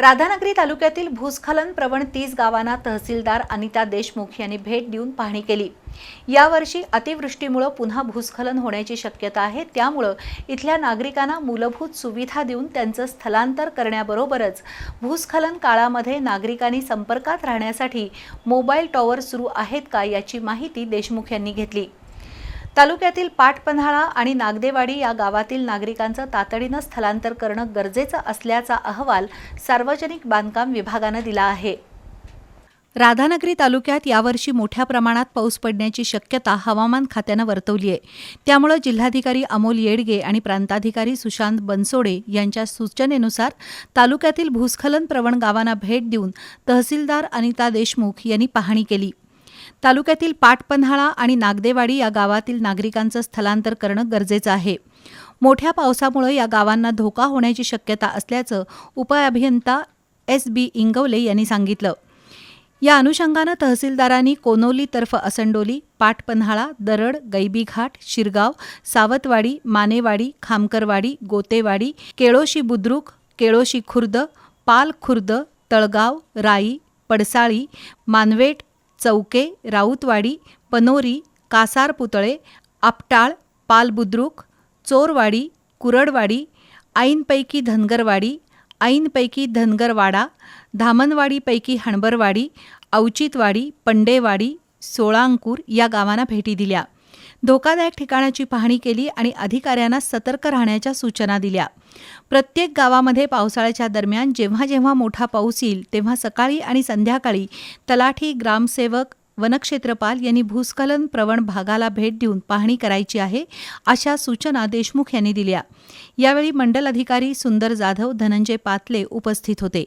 राधानगरी तालुक्यातील भूस्खलन प्रवण तीस गावांना तहसीलदार अनिता देशमुख यांनी भेट देऊन पाहणी केली. यावर्षी अतिवृष्टीमुळे पुन्हा भूस्खलन होण्याची शक्यता आहे. त्यामुळं इथल्या नागरिकांना मूलभूत सुविधा देऊन त्यांचं स्थलांतर करण्याबरोबरच भूस्खलन काळामध्ये नागरिकांनी संपर्कात राहण्यासाठी मोबाईल टॉवर सुरू आहेत का याची माहिती देशमुख यांनी घेतली. तालुक्यातील पाटपन्हाळा आणि नागदेवाडी या गावातील नागरिकांचं तातडीनं स्थलांतर करणं गरजेचं असल्याचा अहवाल सार्वजनिक बांधकाम विभागानं दिला आहे. राधानगरी तालुक्यात यावर्षी मोठ्या प्रमाणात पाऊस पडण्याची शक्यता हवामान खात्यानं वर्तवली आहे. त्यामुळे जिल्हाधिकारी अमोल येडगे आणि प्रांताधिकारी सुशांत बनसोडे यांच्या सूचनेनुसार तालुक्यातील भूस्खलन प्रवण गावांना भेट देऊन तहसीलदार अनिता देशमुख यांनी पाहणी केली. तालुक्यातील पाटपन्हाळा आणि नागदेवाडी या गावातील नागरिकांचं स्थलांतर करणं गरजेचं आहे. मोठ्या पावसामुळे या गावांना धोका होण्याची शक्यता असल्याचं उपअभियंता एस बी इंगवले यांनी सांगितलं. या अनुषंगानं तहसीलदारांनी कोनोलीतर्फ असंडोली पाटपन्हाळा दरड गैबीघाट शिरगाव सावतवाडी मानेवाडी खामकरवाडी गोतेवाडी केळोशी बुद्रुक केळोशी खुर्द पाल खुर्द तळगाव राई पडसाळी मानवेट चौके राऊतवाडी पनोरी कासार पुतळे आपटाळ पालबुद्रुक चोरवाडी कुरडवाडी ऐनपैकी धनगरवाडी ऐनपैकी धनगरवाडा धामणवाडीपैकी हणबरवाडी औचितवाडी पंडेवाडी सोळांकूर या गावांना भेटी दिल्या. धोकादायक ठिकाणाची पाहणी केली आणि अधिकाऱ्यांना सतर्क राहण्याच्या सूचना दिल्या. प्रत्येक गावामध्ये पावसाळ्याच्या दरम्यान जेव्हा जेव्हा मोठा पाऊस येईल तेव्हा सकाळी आणि संध्याकाळी तलाठी ग्रामसेवक वनक्षेत्रपाल यांनी भूस्खलन प्रवण भागाला भेट देऊन पाहणी करायची आहे अशा सूचना देशमुख यांनी दिल्या. यावेळी मंडल अधिकारी सुंदर जाधव धनंजय पातले उपस्थित होते.